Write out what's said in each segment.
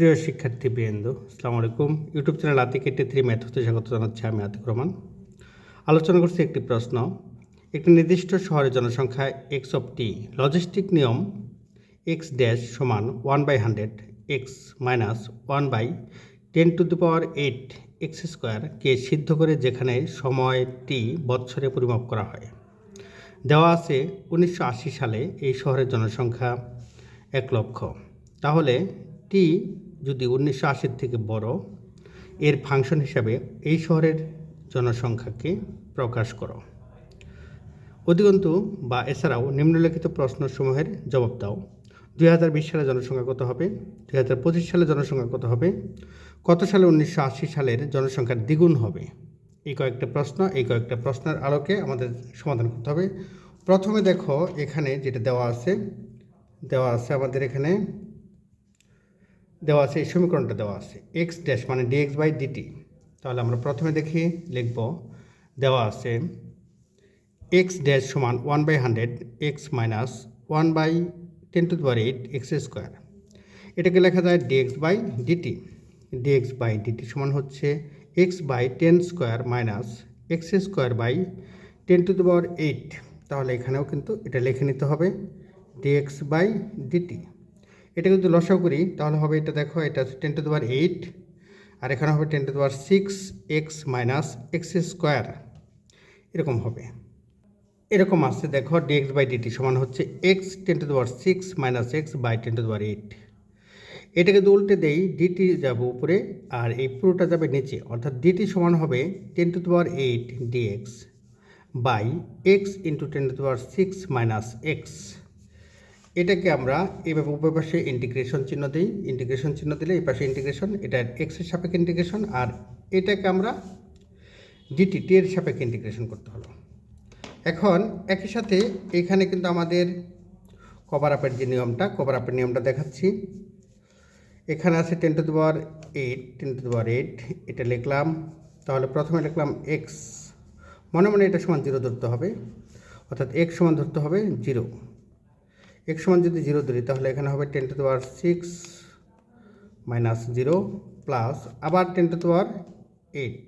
প্রিয় শিক্ষার্থী বৃন্দ আসসালামু আলাইকুম। YouTube channel Atik eighty three math হতে স্বাগত জানাচ্ছি আমি আতিক রহমান। আলোচনা করছি একটি প্রশ্ন। একটি নির্দিষ্ট শহরের জনসংখ্যা এক্স অফ টি লজিস্টিক নিয়ম এক্স ড্যাশ সমান one by hundred x minus one by ten to the power eight x স্কোয়ারকে সিদ্ধ করে যেখানে সময় টি বৎসরে পরিমাপ করা হয়। দেওয়া আছে উনিশশো আশি সালে এই শহরের জনসংখ্যা এক লক্ষ। তাহলে টি যদি উনিশশো আশির থেকে বড়, এর ফাংশন হিসাবে এই শহরের জনসংখ্যাকে প্রকাশ করো। অধিকন্তু বা এছাড়াও নিম্নলিখিত প্রশ্নসমূহের জবাব দাও। দুই হাজার বিশ সালে জনসংখ্যা কত হবে? দুই হাজার পঁচিশ সালে জনসংখ্যা কত হবে? কত সালে উনিশশো আশি সালের জনসংখ্যার দ্বিগুণ হবে? এই কয়েকটা প্রশ্ন, এই কয়েকটা প্রশ্নের আলোকে আমাদের সমাধান করতে হবে। প্রথমে দেখো এখানে যেটা দেওয়া আছে দেওয়া আছে আমাদের এখানে দেওয়া আছে, এই সমীকরণটা দেওয়া আছে এক্স ড্যাশ মানে ডিএক্স বাই ডিটি তাহলে আমরা প্রথমে দেখি, লিখব, দেওয়া আছে এক্স ড্যাশ সমান one by hundred x minus one by ten to power eight x square এটাকে লেখা যায় dx by dt dx by dt সমান হচ্ছে x by ten square minus x square by ten to power eight তাহলে এখানেও কিন্তু এটা লিখে নিতে হবে ডিএক্স বাই ডিটি এটা যদি লসাও করি, তাহলে হবে এটা দেখো, এটা ten to the power eight আর এখানে হবে ten to the power six x minus x square এরকম হবে। এরকম আসছে দেখো ডিএক্স বাই ডিটি সমান হচ্ছে x ten to the power six minus x by ten to the power eight এটাকে যদি উল্টে দেই ডিটি যাবে উপরে, আর এই পুরোটা যাবে নিচে, অর্থাৎ ডিটি সমান হবে ten to the power eight dx by x into ten to the power six minus x এটাকে আমরা এইভাবে উপর পাশে ইন্টিগ্রেশন চিহ্ন দিই। ইন্টিগ্রেশন চিহ্ন দিলে এই পাশে ইন্টিগ্রেশন এটা এক্সের সাপেক্ষে ইন্টিগ্রেশন আর এটাকে আমরা ডিটি টি এর সাপেক্ষে ইন্টিগ্রেশন করতে হলো। এখন একই সাথে এখানে কিন্তু আমাদের কভার আপের যে নিয়মটা কভার আপের নিয়মটা দেখাচ্ছি। এখানে আছে ten to the power eight ten to the power eight এটা লিখলাম। তাহলে প্রথমে লিখলাম এক্স মনে মনে এটা সমান জিরো ধরতে হবে। অর্থাৎ এক্স সমান ধরতে হবে জিরো এক্স সমান যদি জিরো ধরি, তাহলে এখানে হবে ten to the power six minus zero plus আবার ten to the power eight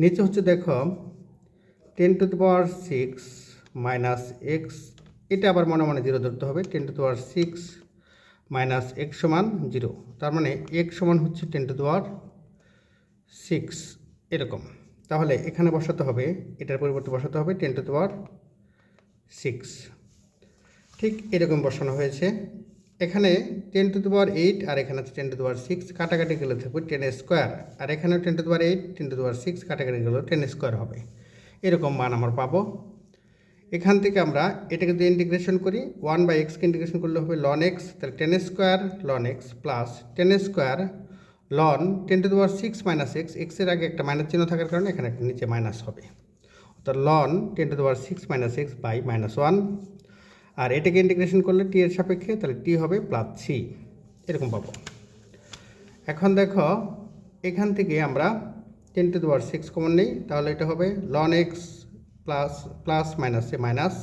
নিচে হচ্ছে দেখো ten to the power six minus x এটা আবার মনে মনে জিরো ধরতে হবে ten to the power six minus x সমান জিরো তার মানে এক্স সমান হচ্ছে ten to the power six এরকম। তাহলে এখানে বসাতে হবে, এটার পরিবর্তে বসাতে হবে ten to the power six ঠিক এরকম বসানো হয়েছে। এখানে ten to the power eight আর এখানে আছে ten to the power six কাটাকাটি গেলে থাকবে টেন স্কোয়ার আর এখানে ten to the power eight ten to the power six কাটাকাটি গেলে টেন স্কোয়ার হবে। এরকম মান আমরা পাবো। এখান থেকে আমরা এটাকে যদি ইন্টিগ্রেশন করি ওয়ান বাই এক্সকে ইন্টিগ্রেশন করলে হবে লন এক্স তাহলে ten square ln x plus ten square ln ten to the power six minus x এক্সের আগে একটা মাইনাস চিহ্ন থাকার কারণে এখানে একটা নিচে মাইনাস হবে। অর্থাৎ ln ten to the power six minus x by minus one আর এটাকে ইন্টিগ্রেশন করলে টি এর সাপেক্ষে তাহলে টি হবে প্লাস সি এরকম পাবো। এখন দেখো, এখান থেকে আমরা ten to the power six common নেই, তাহলে এটা হবে ln x plus plus minus মাইনাসে minus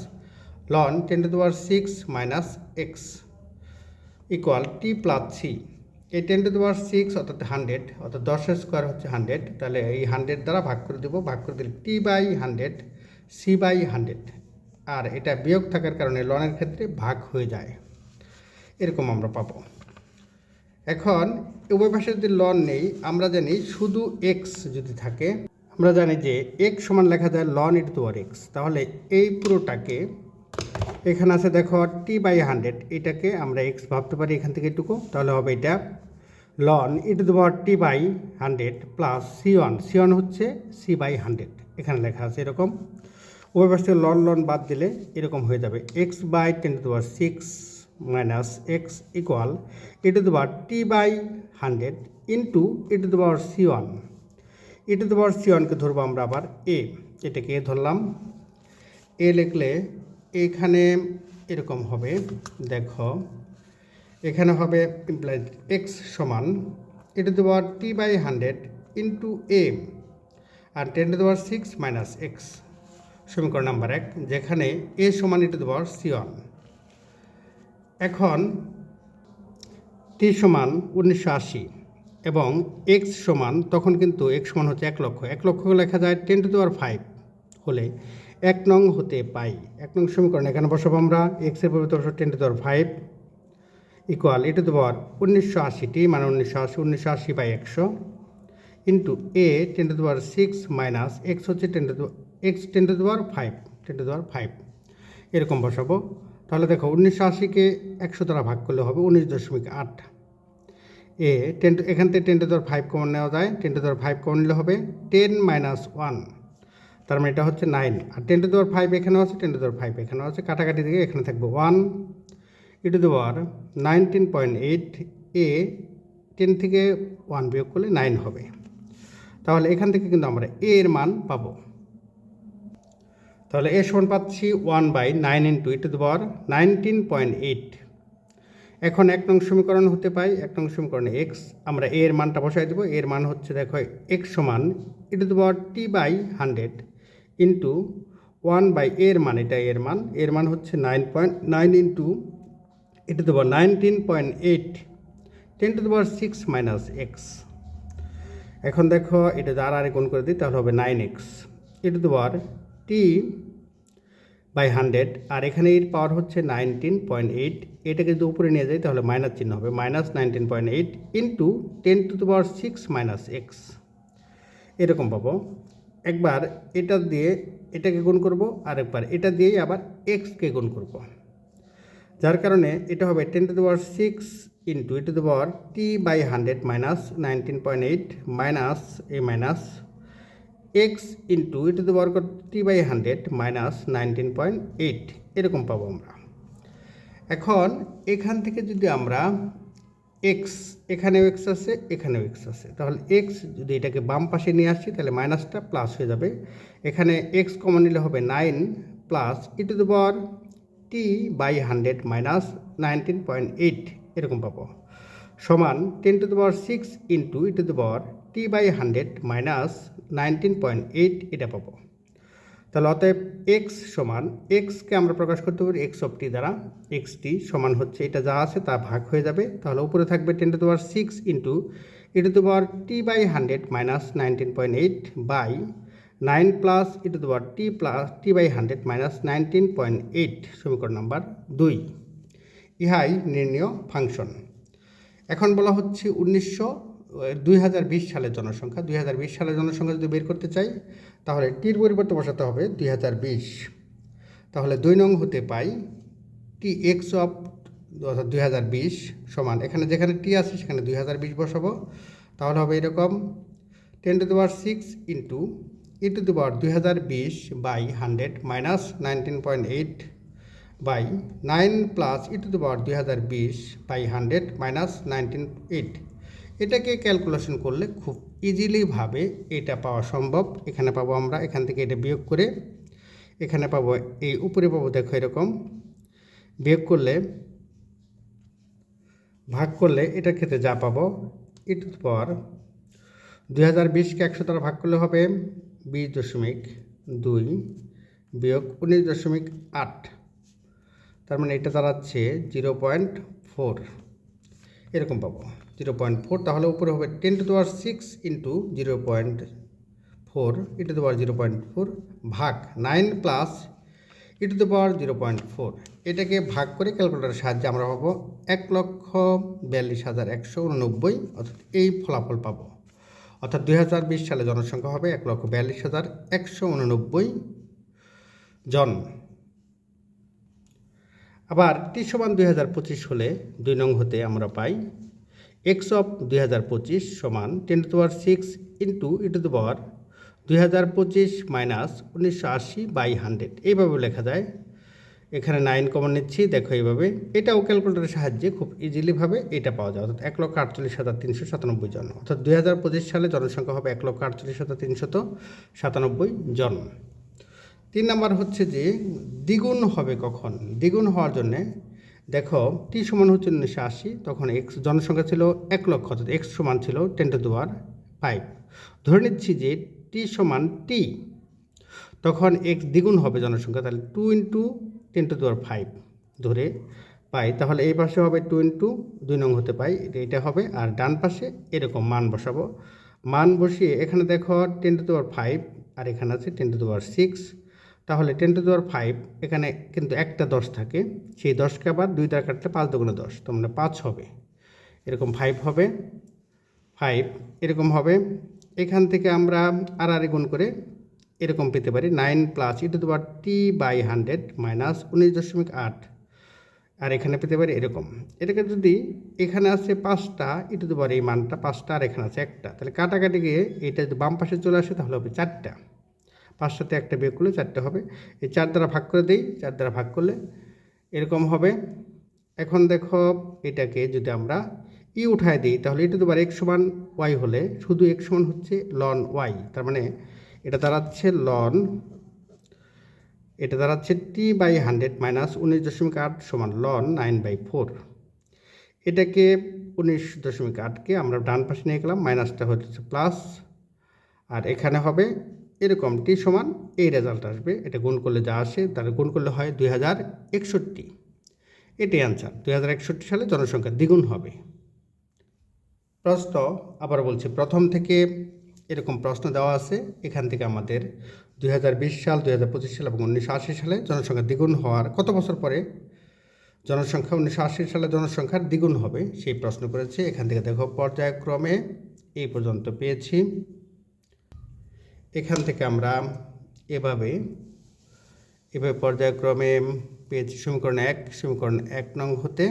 ln ten to the power six minus x equal t plus c এই ten to the power six অর্থাৎ হান্ড্রেড অর্থাৎ দশের স্কোয়ার হচ্ছে হান্ড্রেড তাহলে এই হান্ড্রেড দ্বারা ভাগ করে দেবো, ভাগ করে দিলে t by hundred c by hundred আর এটা বিয়োগ থাকার কারণে লনের ক্ষেত্রে ভাগ হয়ে যায়। এরকম আমরা পাবো। এখন উভয় যদি লন নেই, আমরা জানি শুধু এক্স যদি থাকে, আমরা জানি যে এক্স সমান লেখা যায় লন ইট টু এক্স তাহলে এই পুরোটাকে এখানে আছে দেখো টি বাই হান্ড্রেড এটাকে আমরা এক্স ভাবতে পারি এখান থেকে এটুকু। তাহলে হবে এটা ln e to power t by hundred plus c one c one হচ্ছে সি বাই হান্ড্রেড এখানে লেখা আছে এরকম। পাশ থেকে লন লন বাদ দিলে এরকম হয়ে যাবে। X by ten to power six minus x equal e to power t by hundred into e to power c one e to power c ওয়ানকে ধরবো আমরা আবার এ এটাকে এ ধরলাম। এ লিখলে এখানে এরকম হবে, দেখো, এখানে হবে এক্স সমান e to power t by hundred into a R ten to power six minus x সমীকরণ নাম্বার এক, যেখানে এ সমান ই দেওয়ার সি ওয়ান এখন টি সমান উনিশশো আশি এবং এক্স সমান, তখন কিন্তু এক্স সমান হচ্ছে এক লক্ষ। এক লক্ষ লেখা যায় টেন টু দেওয়ার ফাইভ হলে এক নং হতে পাই। এক নং সমীকরণ এখানে বসাবো আমরা। এক্সের পরিবর্তে ten to the power five equal a to the power উনিশশো আশিটি মানে উনিশশো আশি উনিশশো আশি বাই একশো into a ten to the power six minus x হচ্ছে ten to x ten to the power five ten to the power five এরকম বসাবো। তাহলে দেখো উনিশশো আশিকে একশো দ্বারা ভাগ করলে হবে উনিশ দশমিক আট। এ টেন টু এখান থেকে ten to the power five common নেওয়া যায়। Ten to the power five common নিলে হবে টেন মাইনাস ওয়ান তার মানে এটা হচ্ছে nine R ten to the power five এখানেও আছে টেন টু দেওয়ার ফাইভ এখানেও আছে। কাটাকাটি থেকে এখানে থাকবে one e to the power nineteen point eight a ten থেকে ওয়ান বিয়োগ করলে নাইন হবে। তাহলে এখান থেকে কিন্তু আমরা এর মান পাবো। তাহলে এ সমান পাচ্ছি one by nine into e to the power nineteen point eight. এখন এক নং সমীকরণ হতে পাই, এক নং সমীকরণে এক্স আমরা এর মানটা বসাই দেবো এর মান হচ্ছে দেখো এক্স সমান e to power t by hundred into one by এর মান, এটা এর মান এর মান হচ্ছে nine point nine into e to the power nineteen point eight ten to the power six minus x এখন দেখো, এটা দ্বারা আরে গুণ করে দিই, তাহলে হবে nine x e to the power t by hundred আর এখানে এর পাওয়ার হচ্ছে নাইনটিন পয়েন্ট এইট এটাকে যদি উপরে নিয়ে যাই তাহলে মাইনাস চিহ্ন হবে minus nineteen point eight into ten to the power six minus x এরকম পাবো। একবার এটা দিয়ে এটাকে গুণ করব আর একবার এটা দিয়েই আবার এক্সকে গুণ করব। যার কারণে এটা হবে ten to the power six into to the power t by hundred minus nineteen point eight minus a minus x into e to the power t by hundred minus nineteen point eight এরকম পাবো আমরা। এখন এখান থেকে যদি আমরা x এখানেও x আছে, এখানেও এক্স আছে। তাহলে এক্স যদি এটাকে বাম পাশে নিয়ে আসি, তাহলে মাইনাসটা প্লাস হয়ে যাবে। এখানে এক্স কমন নিলে হবে nine plus e to power t by hundred minus nineteen point eight এরকম পাবো। সমান ten to the power six into e to the power t by hundred minus nineteen point eight এটা পাবো। তাহলে অতএব x সমান এক্সকে আমরা প্রকাশ করতে পারি এক্স অফ টি দ্বারা। এক্স টি সমান হচ্ছে এটা যা আছে তা ভাগ হয়ে যাবে। তাহলে উপরে থাকবে ten to power six into e to power t by hundred minus nineteen point eight by nine plus e to power t plus t by hundred minus nineteen point eight সমীকরণ নাম্বার দুই। ইহাই নির্ণয় function এখন বলা হচ্ছে উনিশশো দুই হাজার বিশ সালের জনসংখ্যা, দুই হাজার বিশ সালের জনসংখ্যা যদি বের করতে চাই, তাহলে টির পরিবর্তে বসাতে হবে দুই হাজার বিশ। তাহলে দুই নং হতে পাই টি এক্স অফ অর্থাৎ দুই হাজার বিশ সমান, এখানে যেখানে টি আছে সেখানে দুই হাজার বিশ বসাবো। তাহলে হবে এরকম ten to the power six into e to the power দুই হাজার বিশ by hundred minus nineteen point eight by nine plus e to the power দুই হাজার বিশ by hundred minus nineteen eight. এটাকে ক্যালকুলেশন করলে খুব ইজিলিভাবে এটা পাওয়া সম্ভব। এখানে পাবো আমরা, এখান থেকে এটা বিয়োগ করে, এখানে পাবো এই উপরে পাবো দেখো এরকম। বিয়োগ করলে, ভাগ করলে এটার ক্ষেত্রে যা পাবো ই টু দি পাওয়ার দুই হাজার বিশকে একশো দ্বারা ভাগ করলে হবে বিশ দশমিক দুই বিয়োগ উনিশ দশমিক আট। তার মানে এটা দাঁড়াচ্ছে জিরো পয়েন্ট ফোর। এরকম পাবো। জিরো পয়েন্ট ফোর তাহলে উপরে হবে ten to the power six into zero point four e to the power zero point four ভাগ nine plus e to power zero point four এটাকে ভাগ করে ক্যালকুলেটারের সাহায্যে আমরা পাবো এক লক্ষ বিয়াল্লিশ হাজার একশো উননব্বই, অর্থাৎ এই ফলাফল পাবো। অর্থাৎ দুই হাজার বিশ সালে জনসংখ্যা হবে এক লক্ষ বিয়াল্লিশ হাজার একশো উননব্বই জন। আবার টি সমান দুই হাজার পঁচিশ হলে দুই নং হতে আমরা পাই এক্স অফ দুই হাজার পঁচিশ সমান ten to power six into e to the power দুই হাজার পঁচিশ মাইনাস উনিশশো আশি বাই হান্ড্রেড এইভাবে লেখা যায়। এখানে নাইন কমন নিচ্ছি, দেখো এইভাবে। এটাও ক্যালকুলেটারের সাহায্যে খুব ইজিলিভাবে এটা পাওয়া যায়। অর্থাৎ এক লক্ষ আটচল্লিশ হাজার তিনশো সাতানব্বই জন। অর্থাৎ দুই হাজার পঁচিশ সালে জনসংখ্যা হবে এক লক্ষ আটচল্লিশ হাজার তিনশত সাতানব্বই জন। তিন নাম্বার হচ্ছে যে দ্বিগুণ হবে কখন? দ্বিগুণ হওয়ার জন্যে দেখো টি সমান হচ্ছে উনিশশো আশি, তখন এক্স জনসংখ্যা ছিল এক লক্ষ, অর্থাৎ এক্স সমান ছিল টেন টু দুয়ার ফাইভ ধরে নিচ্ছি যে টি সমান টি তখন এক্স দ্বিগুণ হবে জনসংখ্যা, তাহলে two into ten to the power five ধরে পাই। তাহলে এই পাশে হবে টু ইন্টু দুই নং হতে পাই, এটা- হবে, আর ডান পাশে এরকম মান বসাবো। মান বসিয়ে এখানে দেখো ten to the power five আর এখানে আছে ten to the power six তাহলে ten to the power five এখানে কিন্তু একটা দশ থাকে। সেই দশকে আবার দুই দ্বারা কাটলে পাঁচ দুগুণে দশ তো মানে পাঁচ হবে। এরকম ফাইভ হবে। ফাইভ এরকম হবে। এখান থেকে আমরা আর আর গুণ করে এরকম পেতে পারি নাইন প্লাস ই টু দেওয়ার টি বাই হান্ড্রেড মাইনাস উনিশ দশমিক আট। আর এখানে পেতে পারি এরকম। এটাকে যদি এখানে আছে পাঁচটা ই টু দেওয়ার এই মানটা পাঁচটা, আর এখানে আছে একটা। তাহলে কাটাকাটি গিয়ে এটা যদি বাম পাশে চলে আসে তাহলে হবে চারটা। পাঁচটাতে একটা বিয়োগ করলে চারটে হবে। এই চার দ্বারা ভাগ করে দিই, চার দ্বারা ভাগ করলে এরকম হবে। এখন দেখো এটাকে যদি আমরা ই উঠায় দিই, তাহলে এটা দুবার এক সমান ওয়াই হলে শুধু এক সমান হচ্ছে লন ওয়াই তার মানে এটা দাঁড়াচ্ছে লন এটা দাঁড়াচ্ছে টি বাই হান্ড্রেড মাইনাস উনিশ দশমিক আট সমান লন নাইন বাই ফোর এটাকে উনিশ দশমিক আটকে আমরা ডান পাশে নিয়ে গেলাম মাইনাসটা হচ্ছে প্লাস আর এখানে হবে এরকম টি সমান এই রেজাল্ট আসবে, এটা গুণ করলে যা আসে তার গুণ করলে হয় দুই হাজার একষট্টি। এটাই অ্যান্সার দুই হাজার একষট্টি সালে জনসংখ্যা দ্বিগুণ হবে। প্রশ্ন আবার বলছি, প্রথম থেকে এরকম প্রশ্ন দেওয়া আছে, এখান থেকে আমাদের দুই হাজার বিশ সাল, দুই হাজার পঁচিশ সাল এবং উনিশশো আশি সালে জনসংখ্যা দ্বিগুণ হওয়ার, কত বছর পরে? জনসংখ্যা উনিশশো আশি সালে জনসংখ্যার দ্বিগুণ হবে, সেই প্রশ্ন করেছে, এখান থেকে দেখো পর্যায়ক্রমে, এই পর্যন্ত পেয়েছি। এখান থেকে আমরা এভাবে এভাবে পর্যায়ক্রমে পেয়েছি সমীকরণ এক সমীকরণ এক নং হতে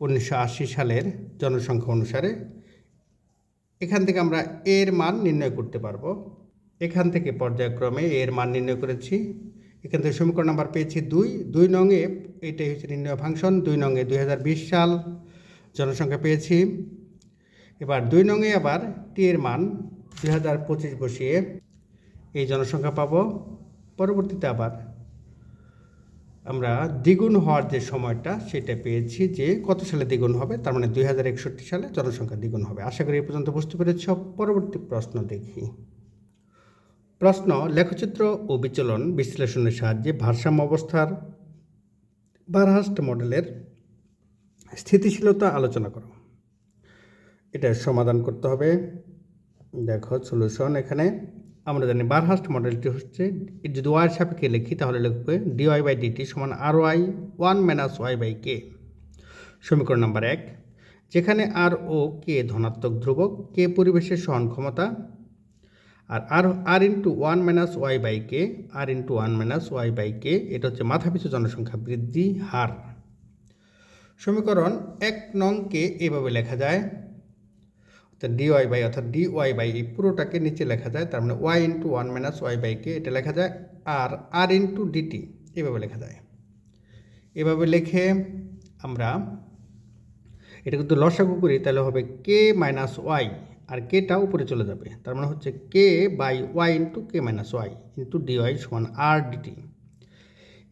উনিশশো আশি সালের জনসংখ্যা অনুসারে। এখান থেকে আমরা এর মান নির্ণয় করতে পারব। এখান থেকে পর্যায়ক্রমে এর মান নির্ণয় করেছি। এখান থেকে সমীকরণ নাম্বার পেয়েছি দুই। দুই নংয়ে এইটাই হচ্ছে নির্ণয় ফাংশন। দুই নংয়ে দুই সাল জনসংখ্যা পেয়েছি। এবার দুই নংয়ে আবার টি এর মান দুই হাজার পঁচিশ বসিয়ে এই জনসংখ্যা পাবো। পরবর্তীতে আবার আমরা দ্বিগুণ হওয়ার যে সময়টা, সেটা পেয়েছি যে কত সালে দ্বিগুণ হবে? তার মানে দুই হাজার একষট্টি সালে জনসংখ্যা দ্বিগুণ হবে। আশা করি এই পর্যন্ত বুঝতে পেরেছ। পরবর্তী প্রশ্ন দেখি। প্রশ্ন, লেখচিত্র ও বিচলন বিশ্লেষণের সাহায্যে ভারসাম্য অবস্থার বারহাস্ট মডেলের স্থিতিশীলতা আলোচনা করো। এটা সমাধান করতে হবে। দেখো সলিউশন এখানে আমরা জানি বারহাস্ট মডেলটি হচ্ছে, যদি ওয়াইয়ের সাপেক্ষে লিখি তাহলে লিখবে ডিওয়াই বাই ডিটি সমান r y one minus y by k সমীকরণ নাম্বার এক, যেখানে আর ও কে ধনাত্মক ধ্রুবক কে পরিবেশের সহন ক্ষমতা আর r r into one minus y by k r into one minus y by k এটা হচ্ছে মাথাপিছু জনসংখ্যা বৃদ্ধি হার। সমীকরণ এক নংকে এভাবে লেখা যায় অর্থাৎ ডি ওয়াই বাই অর্থাৎ ডি ওয়াই বাই এই পুরোটাকে নিচে লেখা যায়, তার মানে y into one minus y by k এটা লেখা যায় আর আর ইন্টু ডিটি এভাবে লেখা যায়। এভাবে লিখে আমরা, এটা কিন্তু লসাগু করি, তাহলে হবে কে মাইনাস ওয়াই আর কেটা উপরে চলে যাবে, তার মানে হচ্ছে k by y into k minus y into d y সমান আর ডিটি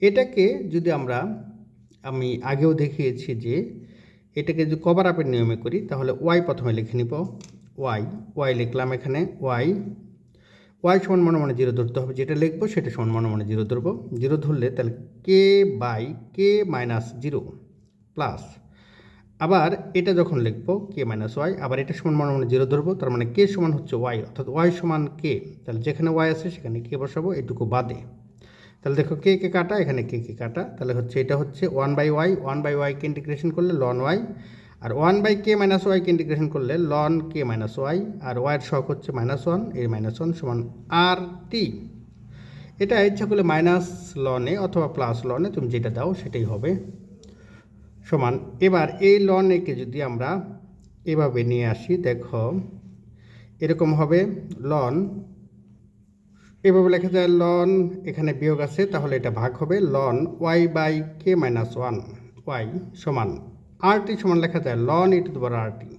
এটাকে যদি আমরা, আমি আগেও দেখিয়েছি যে এটাকে যদি কভার আপের নিয়মে করি, তাহলে ওয়াই প্রথমে লিখে নিব ওয়াই ওয়াই লিখলাম এখানে ওয়াই ওয়াই সমান মনে মনে জিরো ধরতে হবে, যেটা লিখব সেটা সমান মনে মনে জিরো ধরবো। জিরো ধরলে তাহলে k by k minus zero plus আবার এটা যখন লিখব কে মাইনাস ওয়াই আবার এটা সমান মনে মনে জিরো ধরবো, তার মানে কে সমান হচ্ছে ওয়াই অর্থাৎ ওয়াই সমান কে তাহলে যেখানে ওয়াই আছে সেখানে কে বসাবো, এটুকু বাদে। তাহলে দেখো কে কে কাটা? এখানে কে কে কাটা? তাহলে হচ্ছে এটা হচ্ছে one by y one by ওয়াইকে integration করলে লন ওয়াই আর ওয়ান বাই কে মাইনাস ওয়াইকে ইন্টিগ্রেশন করলে লন কে মাইনাস ওয়াই আর ওয়াইয়ের শখ হচ্ছে মাইনাস ওয়ান এই মাইনাস ওয়ান সমান আর টি এটা ইচ্ছা করলে মাইনাস লনে অথবা প্লাস লনে তুমি যেটা দাও সেটাই হবে। সমান, এবার এই লন একে যদি আমরা এভাবে নিয়ে আসি, দেখো, এরকম হবে লন এভাবে লেখা যায় লন এখানে বিয়োগ আছে, তাহলে এটা ভাগ হবে ln y by k minus one y সমান আর টি সমান লেখা যায় লন ই টু দেওয়ার আর T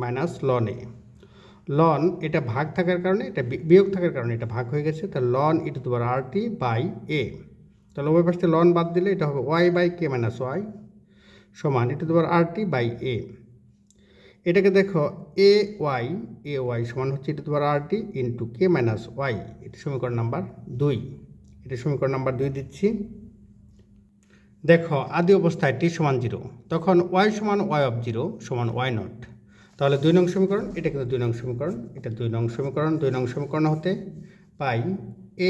minus ln A ln এটা ভাগ থাকার কারণে, এটা বিয়োগ থাকার কারণে এটা ভাগ হয়ে গেছে, তাহলে লন ই টু দেওয়ার আর টি বাই এ তাহলে ওই পাশে লন বাদ দিলে এটা হবে y by k minus y সমান ই টু দেওয়ার আর টি বাই এ এটাকে দেখো এ ওয়াই এ ওয়াই সমান হচ্ছে এটা তোমার r t into k minus y এটা সমীকরণ নাম্বার দুই। এটা সমীকরণ নাম্বার দুই দিচ্ছি। দেখো আদি অবস্থায় টি সমান জিরো তখন ওয়াই সমান ওয়াই অফ জিরো সমান ওয়াই নট তাহলে দুই নং সমীকরণ, এটা কিন্তু দুই নং সমীকরণ, এটা দুই নং সমীকরণ, দুই নং সমীকরণ হতে পাই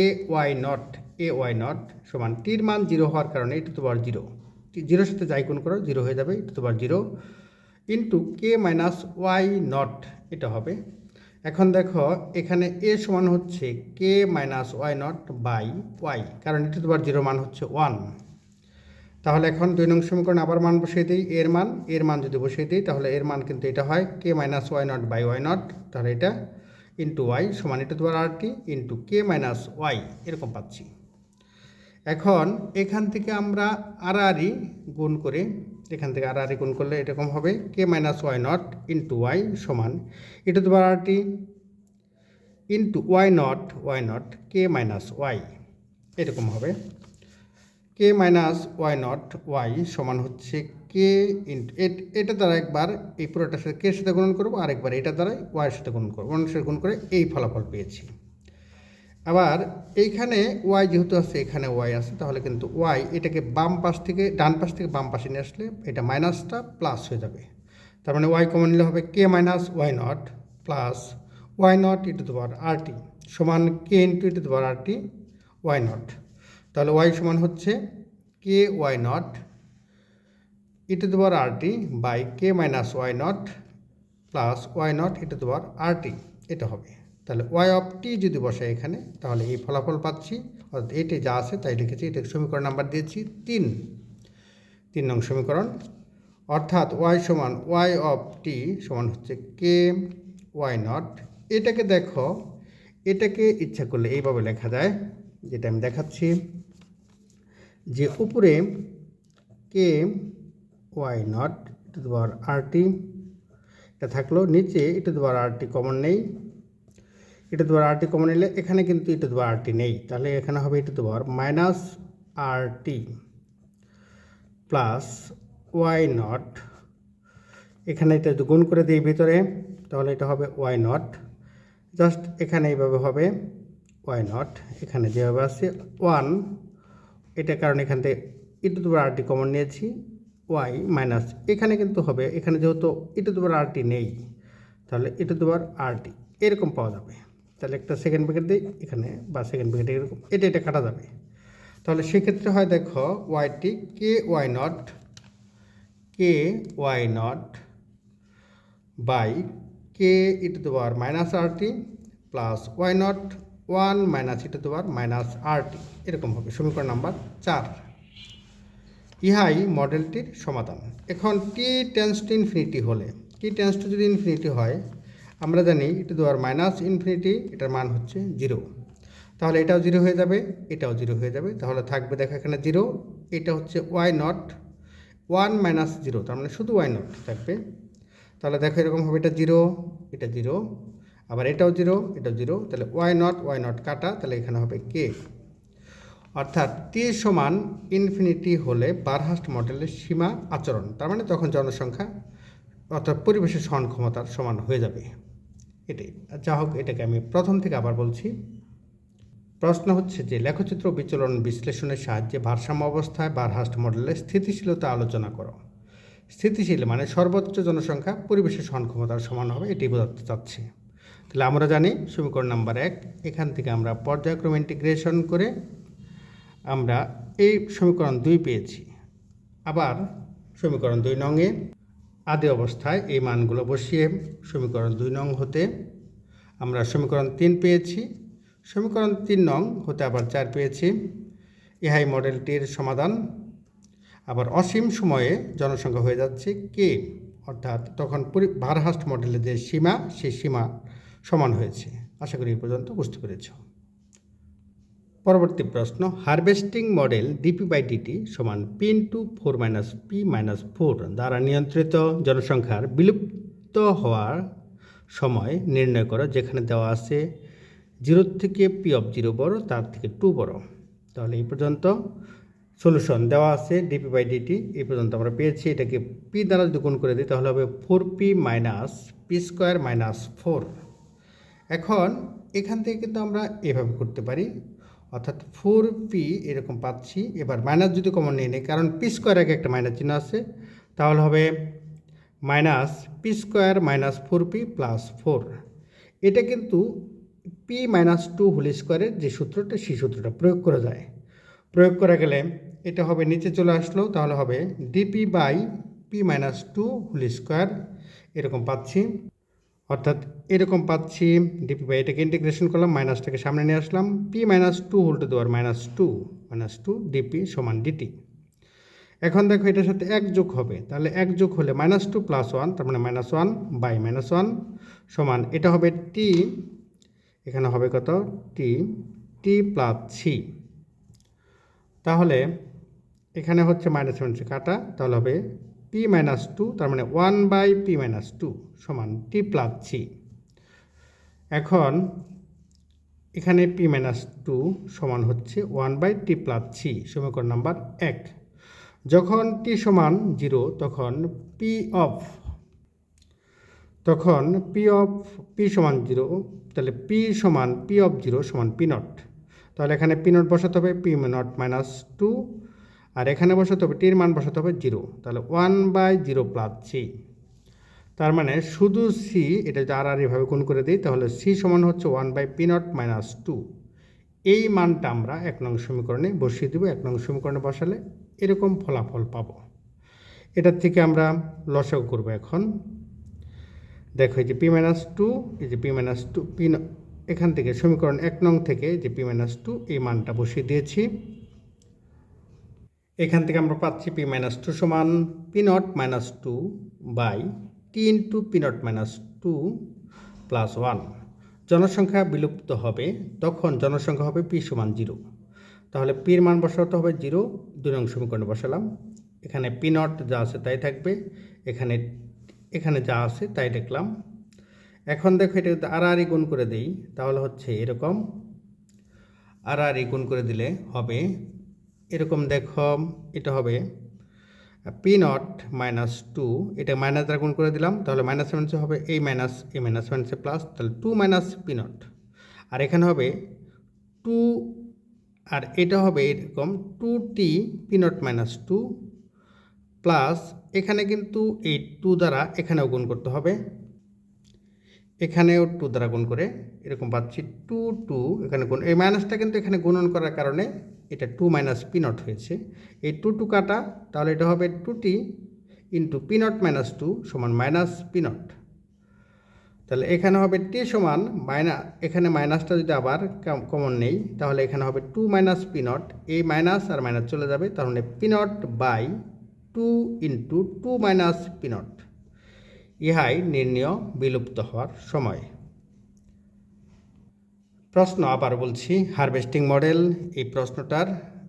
a y nought a y nought সমান টির মান জিরো হওয়ার কারণে এটা তো জিরো জিরোর সাথে যাই কোন করো জিরো হয়ে যাবে, এটা তো zero into k minus y nought এটা হবে। এখন দেখো, এখানে এ সমান হচ্ছে k minus y nought by y কারণ এটা তো বার জিরো মান হচ্ছে ওয়ান তাহলে এখন দুই নং সমীকরণ আবার মান বসিয়ে দিই এর মান এর মান যদি বসিয়ে দিই, তাহলে এর মান কিন্তু এটা হয় k minus y nought by y nought তাহলে এটা ইন্টু ওয়াই সমান এটা তোমার r t into k minus y এরকম পাচ্ছি। এখন এখান থেকে আমরা আরই গুণ করে এখান থেকে আর আরই গুণ করলে এরকম হবে K minus Y nought into Y সমান এটা তোমার R T into Y nought Y nought K minus Y এরকম হবে। K minus Y nought Y সমান হচ্ছে কে ইন্টু এটা দ্বারা একবার এই পুরোটার সাথে কে সাথে গুণন করব আর একবার এটা দ্বারা ওয়াইয়ের সাথে গুণ করব। ওয়ানের সাথে গুণ করে এই ফলাফল পেয়েছি। আবার এইখানে ওয়াই যেহেতু আছে, এখানে ওয়াই আছে, তাহলে কিন্তু ওয়াই এটাকে বাম পাশ থেকে, ডান পাশ থেকে বাম পাশে নিয়ে আসলে এটা মাইনাসটা প্লাস হয়ে যাবে। তার মানে ওয়াই কমন নিলে হবে K minus Y nought plus Y nought E to to power R T সমান K into E to to power R T Y nought তাহলে ওয়াই সমান হচ্ছে K Y nought E to to power R T by K minus Y nought plus Y nought E to to power R T এটা হবে। তাহলে Y of টি যদি বসাই এখানে, তাহলে এই ফলাফল পাচ্ছি। অর্থাৎ এটি যা আছে তাই লিখেছি, এটা সমীকরণ নাম্বার দিয়েছি তিন। তিন নং সমীকরণ। অর্থাৎ ওয়াই সমান ওয়াই অফ টি সমান হচ্ছে কে ওয়াই নট এটাকে দেখো, এটাকে ইচ্ছা করলে এইভাবে লেখা যায়, যেটা আমি দেখাচ্ছি। যে উপরে K Y nought to R T এটা থাকল, নিচে এটা দেওয়ার আর টি কমন নেই। এটা দেওয়ার আর টি কমন নিলে এখানে কিন্তু এটা দেওয়ার আর টি নেই। তাহলে এখানে হবে এটা দেওয়ার minus R T plus Y nought. এখানে এটা গুণ করে দিই ভিতরে, তাহলে এটা হবে ওয়াই নট। জাস্ট এখানে এইভাবে হবে ওয়াই নট। এখানে যেভাবে আছে, ওয়ান। এটা কারণ এখান থেকে ইটু দুবার আরটি কমন নিয়েছি, ওয়াই মাইনাস। এখানে কিন্তু হবে, এখানে যেহেতু ইটু দুবার আরটি নেই, তাহলে ইটু দুবার আরটি এরকম পাওয়া যাবে। তাহলে একটা সেকেন্ড ব্রেকেট দিই, এখানে বা সেকেন্ড ব্রেকেট এরকম, এটা এটা কাটা যাবে। তাহলে সেক্ষেত্রে হয় দেখো Y T K Y nought K Y nought by K E to দেওয়ার minus R T plus Y nought one minus E to দেওয়ার মাইনাস আর টি এরকম হবে, সমীকরণ নাম্বার চার। ইহাই মডেলটির সমাধান। এখন টি টেন্স টু ইনফিনিটি হলে টি টেন্স টু যদি ইনফিনিটি হয় আমরা জানি ই টু মাইনাস ইনফিনিটি এটার মান হচ্ছে জিরো তাহলে এটাও জিরো হয়ে যাবে, এটাও জিরো হয়ে যাবে। তাহলে থাকবে দেখো এখানে জিরো এটা হচ্ছে Y nought one minus zero তার মানে শুধু ওয়াই নট থাকবে। তাহলে দেখো এরকম হবে, এটা জিরো এটা জিরো আবার এটাও জিরো এটাও জিরো তাহলে ওয়াই নট ওয়াই নট কাটা, তাহলে এখানে হবে কে অর্থাৎ টি সমান ইনফিনিটি হলে বারহাস্ট মডেলের সীমা আচরণ, তার মানে তখন জনসংখ্যা অর্থাৎ পরিবেশের সহন ক্ষমতার সমান হয়ে যাবে। এটাই। যা হোক, এটাকে আমি প্রথম থেকে আবার বলছি। প্রশ্ন হচ্ছে যে, লেখচিত্র বিচলন বিশ্লেষণের সাহায্যে ভারসাম্য অবস্থায় বারহাস্ট মডেলের স্থিতিশীলতা আলোচনা করো। স্থিতিশীল মানে সর্বোচ্চ জনসংখ্যা, পরিবেশের সহন ক্ষমতার সমান হবে এটি বোঝাতে চাচ্ছি। তাহলে আমরা জানি, সমীকরণ নাম্বার এক, এখান থেকে আমরা পর্যায়ক্রমে ইন্টিগ্রেশন করে আমরা এই সমীকরণ দুই পেয়েছি। আবার সমীকরণ দুই নংয়ে আদি অবস্থায় এই মানগুলো বসিয়ে সমীকরণ দুই নং হতে আমরা সমীকরণ তিন পেয়েছি। সমীকরণ তিন নং হতে আবার চার পেয়েছি। ইহাই মডেলটির সমাধান। আবার অসীম সময়ে জনসংখ্যা হয়ে যাচ্ছে কে? অর্থাৎ তখন ভারহাস্ট মডেলের যে সীমা, সেই সীমা সমান হয়েছে। আশা করি এই পর্যন্ত বুঝতে পেরেছ। পরবর্তী প্রশ্ন, harvesting model D P by D T সমান P into four minus P minus four দ্বারা নিয়ন্ত্রিত জনসংখ্যার বিলুপ্ত হওয়ার সময় নির্ণয় করো, যেখানে দেওয়া আছে জিরো থেকে পি অফ জিরো বড়, তার থেকে টু বড়। তাহলে এই পর্যন্ত সলিউশন দেওয়া আছে ডিপি বাই ডিটি এই পর্যন্ত আমরা পেয়েছি। এটাকে পি দ্বারা যদি গুণ করে দিই, তাহলে হবে four P minus P square minus four এখন এখান থেকে কিন্তু আমরা এভাবে করতে পারি। অর্থাৎ ফোর পি এরকম পাচ্ছি। এবার মাইনাস যদি কমন নিয়ে নিই, কারণ পি স্কোয়ার আগে একটা মাইনাস চিহ্ন আছে, তাহলে হবে minus P square minus four P plus four এটা কিন্তু পি মাইনাস টু হোল স্কোয়ারের যে সূত্রটা, সেই সূত্রটা প্রয়োগ করা যায়। প্রয়োগ করা গেলে এটা হবে নিচে চলে আসলো, তাহলে হবে D P by P minus two whole square এরকম পাচ্ছি। অর্থাৎ এরকম পাচ্ছি ডিপি বাই এটাকে ইন্টিগ্রেশন করলাম মাইনাসটাকে সামনে নিয়ে আসলাম P minus two whole to দেওয়ার minus two minus two D P সমান ডিটি এখন দেখো এটার সাথে এক যোগ হবে, তাহলে এক যোগ হলে মাইনাস টু প্লাস ওয়ান তার মানে minus one by minus one সমান, এটা হবে টি এখানে হবে কত? টি টি প্লাস সি তাহলে এখানে হচ্ছে মাইনাস মাইনাস কাটা, তাহলে হবে পি মাইনাস টু তার মানে one by P minus two সমান টি প্লাস সি এখন এখানে পি মাইনাস টু সমান হচ্ছে one by T plus C সমীকরণ নাম্বার এক। যখন টি সমান জিরো তখন পি অফ তখন পি অফ পি সমান জিরো তাহলে পি সমান পি অফ জিরো সমান পি নট তাহলে এখানে পি নট বসাতে হবে পি নট মাইনাস টু আর এখানে বসাতে হবে, টির মান বসাতে হবে জিরো। তাহলে one by zero plus C তার মানে শুধু সি এটা যদি আর আর এভাবে গুণ করে দিই, তাহলে সি সমান হচ্ছে one by P nought minus two. এই মানটা আমরা এক নং সমীকরণে বসিয়ে দেবো, এক নং সমীকরণে বসালে এরকম ফলাফল পাবো। এটার থেকে আমরা লসাগু করব এখন। দেখো যে পি মাইনাস টু, এই যে পি মাইনাস টু, পি এখান থেকে সমীকরণ এক নং থেকে যে পি মাইনাস টু, এই মানটা বসিয়ে দিয়েছি। এখান থেকে আমরা পাচ্ছি পি মাইনাস টু সমান P nought minus two by T into P nought minus two plus one জনসংখ্যা বিলুপ্ত হবে, তখন জনসংখ্যা হবে পি সমান জিরো তাহলে পির মান বসাতে হবে জিরো দুই নং সমীকরণে বসালাম। এখানে পি নট যা আছে তাই থাকবে, এখানে এখানে যা আছে তাই দেখলাম। এখন দেখো এটা যদি আর আর গুণ করে দিই, তাহলে হচ্ছে এরকম। আর আর গুণ করে দিলে হবে এরকম দেখো, এটা হবে পি নট মাইনাস টু এটা মাইনাস দ্বারা গুণ করে দিলাম, তাহলে মাইনাস মাইনাসে হবে এই মাইনাস এই মাইনাস মাইনাসে প্লাস তাহলে টু মাইনাস পি নট আর এখানে হবে টু আর এটা হবে এরকম two T P nought minus two plus এখানে কিন্তু এই টু দ্বারা এখানেও গুণ করতে হবে। এখানেও টু দ্বারা গুণ করে এরকম পাচ্ছি টু টু এখানে গুণ, এই মাইনাসটা কিন্তু এখানে গুণন করার কারণে এটা টু মাইনাস পি নট হয়েছে। এই টু টু কাটা তাহলে এটা হবে two T into P nought minus two সমান মাইনাস পি নট তাহলে এখানে হবে টি সমান মাইনা এখানে মাইনাসটা যদি আবার কমন নেই, তাহলে এখানে হবে টু মাইনাস পি নট এই মাইনাস আর মাইনাস চলে যাবে তাহলে P nought by two into two minus P nought ইহাই নির্ণয় বিলুপ্ত হওয়ার সময়। প্রশ্ন আবার বলছি হারভেস্টিং মডেল এই প্রশ্নটার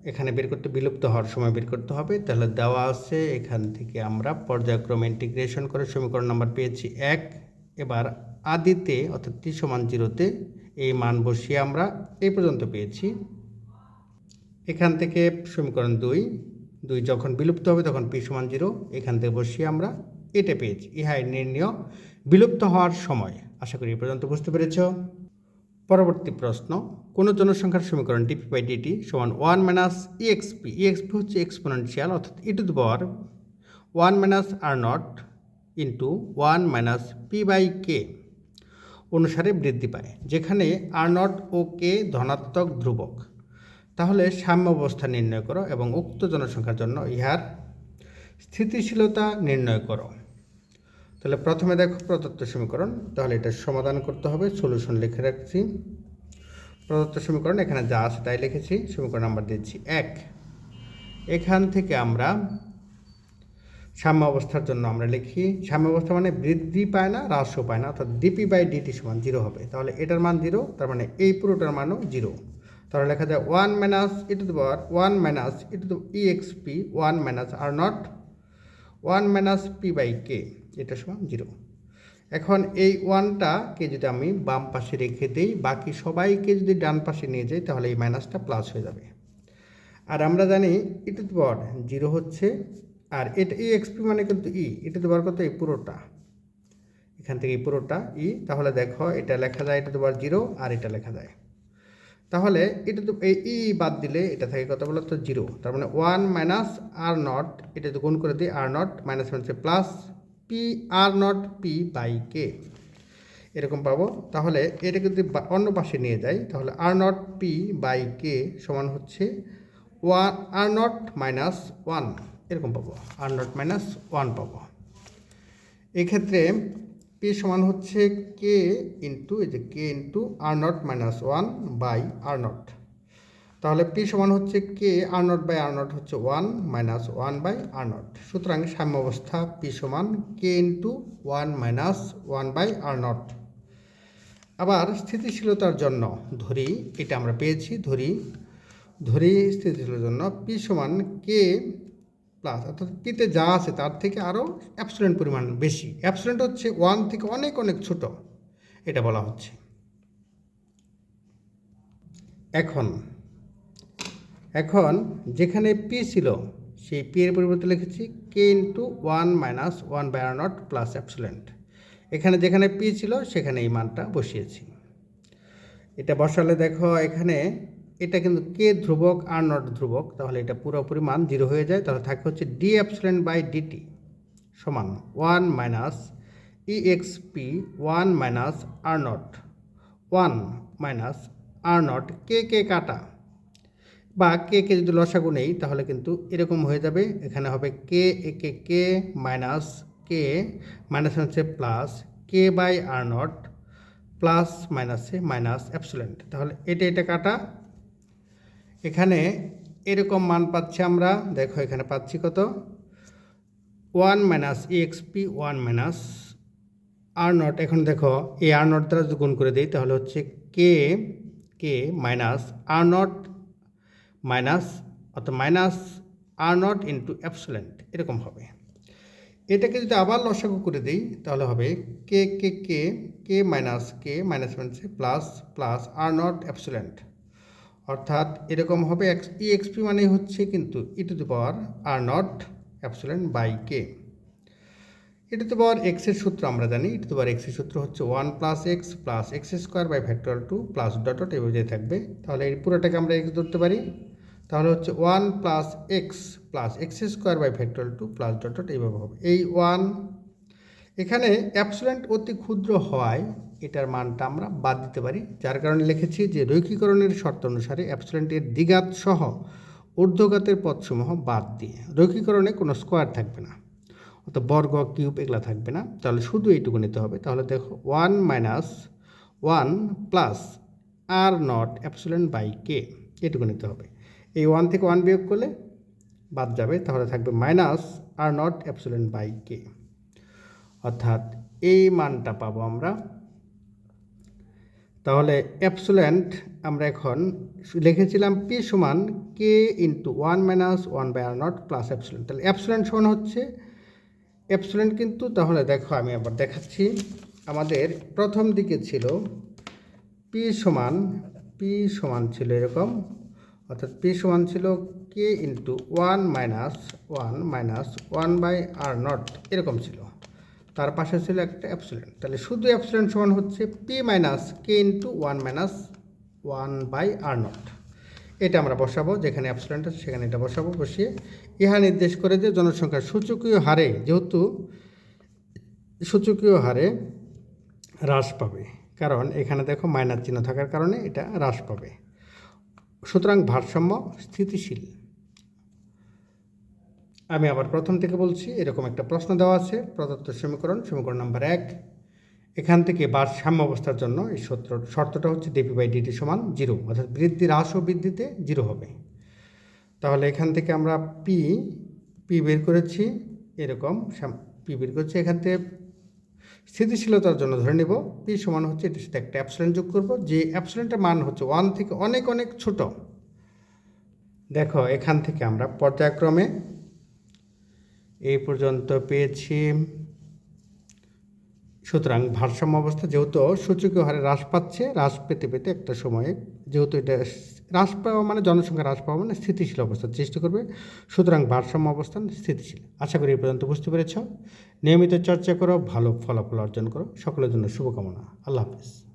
এখানে বের করতে বিলুপ্ত হওয়ার সময় বের করতে হবে। তাহলে দেওয়া আছে, এখান থেকে আমরা পর্যায়ক্রমে ইন্টিগ্রেশন করে সমীকরণ নাম্বার পেয়েছি এক। এবার আদিতে অর্থাৎ টি সমান জিরোতে এই মান বসিয়ে আমরা এই পর্যন্ত পেয়েছি। এখান থেকে সমীকরণ দুই দুই যখন বিলুপ্ত হবে তখন পি সমান জিরো। এখান থেকে বসিয়ে আমরা এটা পেয়েছি। ইহাই নির্ণয় বিলুপ্ত হওয়ার সময়। আশা করি এ পর্যন্ত বুঝতে পেরেছ। পরবর্তী প্রশ্ন, কোনো জনসংখ্যার সমীকরণ D P by D T সমান one minus E X P E X P হচ্ছে এক্সপোনেনশিয়াল অর্থাৎ E to the power one minus R nought into one minus P by K অনুসারে বৃদ্ধি পায়, যেখানে আর নট ও কে ধনাত্মক ধ্রুবক। তাহলে সাম্য অবস্থা নির্ণয় করো এবং উক্ত জনসংখ্যার জন্য ইহার স্থিতিশীলতা নির্ণয় করো। তাহলে প্রথমে দেখো প্রদত্ত সমীকরণ, তাহলে এটা সমাধান করতে হবে সলিউশন লিখে রাখছি। প্রদত্ত সমীকরণ, এখানে যা আছে তাই লিখেছি, সমীকরণ নাম্বার দিচ্ছি এক। এখান থেকে আমরা সাম্য অবস্থার জন্য আমরা লিখি, সাম্য অবস্থা মানে বৃদ্ধি পায় না, হ্রাসও পায় না, অর্থাৎ D P by D T সমান জিরো হবে। তাহলে এটার মান জিরো তার মানে এই পুরোটার মানও জিরো তাহলে লেখা যায় one minus E to the power one minus E to the E X P one minus R nought one minus P by K এটা সমান জিরো। এখন এই ওয়ানটাকে যদি আমি বাম পাশে রেখে দিই, বাকি সবাইকে যদি ডান পাশে নিয়ে যাই, তাহলে এই মাইনাসটা প্লাস হয়ে যাবে। আর আমরা জানি ই টু পাওয়ার জিরো হচ্ছে, আর এটা ই এক্সপি মানে কিন্তু ই এটা তো বার করতে এই পুরোটা। এখান থেকে এই পুরোটা ই তাহলে দেখো এটা লেখা যায় এটা তো বার জিরো, আর এটা লেখা যায়। তাহলে এটা তো এই ই বাদ দিলে এটা থাকে কত বলো তো জিরো। তার মানে ওয়ান মাইনাস আর নট এটা তো গুণ করে দিই আর নট মাইনাস মাইনাসে plus P R nought P by K এরকম পাবো। তাহলে এটা যদি অন্য পাশে নিয়ে যাই। তাহলে R nought P by K সমান হচ্ছে one R nought minus one এরকম পাবো। আর নট মাইনাস ওয়ান পাবো। এক্ষেত্রে পি সমান হচ্ছে কে ইন্টু এই যে K into R nought minus one by R nought তাহলে পি সমান হচ্ছে K R nought by R nought হচ্ছে one minus one by R nought সুতরাং সাম্য অবস্থা পি সমান K into one minus one by R nought আবার স্থিতিশীলতার জন্য ধরি, এটা আমরা পেয়েছি, ধরি ধরি স্থিতিশীলতার জন্য পি সমান কে প্লাস অর্থাৎ পিতে যা আছে তার থেকে আরও অ্যাবসোলেন্ট পরিমাণ বেশি। অ্যাবসোলেন্ট হচ্ছে ওয়ান থেকে অনেক অনেক ছোট, এটা বলা হচ্ছে। এখন এখন যেখানে পি ছিল, সেই পি এর পরিবর্তে লিখেছি K into one minus one by nought plus epsilon এখানে যেখানে পি ছিল, সেখানে এই মানটা বসিয়েছি। এটা বসালে দেখো এখানে এটা কিন্তু কে ধ্রুবক আর নট ধ্রুবক, তাহলে এটা পুরোপুরি মান জিরো হয়ে যায়, তাহলে থাকে হচ্ছে D epsilon by D T সমান one minus E X P one minus R nought one minus R nought K K কাটা। বা কে কে যদি লসাগু নেই, তাহলে কিন্তু এরকম হয়ে যাবে। এখানে হবে K K K minus K, minus হচ্ছে plus, K by R nought plus মাইনাসে মাইনাস অ্যাপসুলেন্ট তাহলে এটা এটা কাটা। এখানে এরকম মান পাচ্ছি আমরা। দেখো এখানে পাচ্ছি কত? One minus X P one minus R nought. এখন দেখো, এই আর নট দ্বারা যদি গুণ করে দিই, তাহলে হচ্ছে K K minus R nought minus অর্থাৎ minus R nought into epsilon, এরকম হবে। এটাকে যদি আবার লসাগু করে দিই, তাহলে হবে K K K K minus K minus মাইনাসে plus plus R nought epsilon. অর্থাৎ এরকম হবে এক্স ই এক্সপি মানে হচ্ছে কিন্তু E to the power R nought epsilon by K E the power এক্সের সূত্র আমরা জানি ই টু দি পাওয়ার এক্সের সূত্র হচ্ছে one plus X plus X square by factor two plus dot dot এভাবে থাকবে, তাহলে এই পুরোটাকে আমরা এক্স ধরতে পারি। তাহলে হচ্ছে one plus X plus X square by factor two plus dot dot এইভাবে হবে। এই ওয়ান এখানে অ্যাপসুলেন্ট অতি ক্ষুদ্র হওয়ায় এটার মানটা আমরা বাদ দিতে পারি, যার কারণে লিখেছি যে রৈখিকরণের শর্ত অনুসারে অ্যাপসুলেন্টের দ্বিঘাত সহ ঊর্ধ্বঘাতের পদসমূহ বাদ দিয়ে রৈখিকরণে কোনো স্কোয়ার থাকবে না, অর্থাৎ বর্গ কিউব এগুলা থাকবে না। তাহলে শুধু এইটুকু নিতে হবে। তাহলে দেখো one minus one plus R nought epsilon by K এটুকু নিতে হবে। এই ওয়ান থেকে ওয়ান বিয়োগ করলে বাদ যাবে, তাহলে থাকবে minus R nought epsilon by K অর্থাৎ এই মানটা পাবো আমরা। তাহলে অ্যাপসুলেন্ট আমরা এখন লিখেছিলাম পি সমান K into one minus one by R nought plus epsilon তাহলে অ্যাপসুলেন্ট সমান হচ্ছে অ্যাপসুলেন্ট কিন্তু তাহলে দেখো আমি আবার দেখাচ্ছি। আমাদের প্রথম দিকে ছিল পি সমান পি সমান ছিল এরকম। অর্থাৎ পি সমান ছিল K into one minus one minus one by R nought এরকম ছিল। তার পাশে ছিল একটা অ্যাপসুলেন্ট তাহলে শুধু অ্যাপসুলেন্ট সমান হচ্ছে P minus K into one minus one by R nought এটা আমরা বসাবো, যেখানে অ্যাপসুলেন্ট আছে সেখানে এটা বসাবো, বসিয়ে ইহা নির্দেশ করে যে জনসংখ্যার সূচকীয় হারে যেহেতু সূচকীয় হারে হ্রাস পাবে। কারণ এখানে দেখো মাইনাস চিহ্ন থাকার কারণে এটা হ্রাস পাবে। সুতরাং ভারসাম্য স্থিতিশীল। আমি আবার প্রথম থেকে বলছি, এরকম একটা প্রশ্ন দেওয়া আছে, প্রদত্ত সমীকরণ সমীকরণ নাম্বার এক। এখান থেকে ভারসাম্য অবস্থার জন্য এই সূত্র, শর্তটা হচ্ছে D P by D T সমান জিরো অর্থাৎ বৃদ্ধি হ্রাস ও বৃদ্ধিতে জিরো হবে। তাহলে এখান থেকে আমরা পি পি বের করেছি, এরকম পি বের করেছি এখান থেকে স্থিতিশীলতার জন্য ধরে নেব পি সমান হচ্ছে এটির সাথে একটা অ্যাপসিলেন্ট যোগ করব, যে অ্যাপসিলেন্টের মান হচ্ছে ওয়ান থেকে অনেক অনেক ছোট। দেখো, এখান থেকে আমরা পর্যায়ক্রমে এই পর্যন্ত পেয়েছি। সুতরাং ভারসাম্য অবস্থা যেহেতু সূচকীয় হারে হ্রাস পাচ্ছে, হ্রাস পেতে পেতে একটা সময়ে যেহেতু এটা হ্রাস পাওয়া মানে জনসংখ্যা হ্রাস পাওয়া মানে স্থিতিশীল অবস্থান সৃষ্টি করবে। সুতরাং ভারসাম্য অবস্থান স্থিতিশীল। আশা করি এই পর্যন্ত বুঝতে পেরেছ। নিয়মিত চর্চা করো, ভালো ফলাফল অর্জন করো। সকলের জন্য শুভকামনা। আল্লাহ হাফিজ।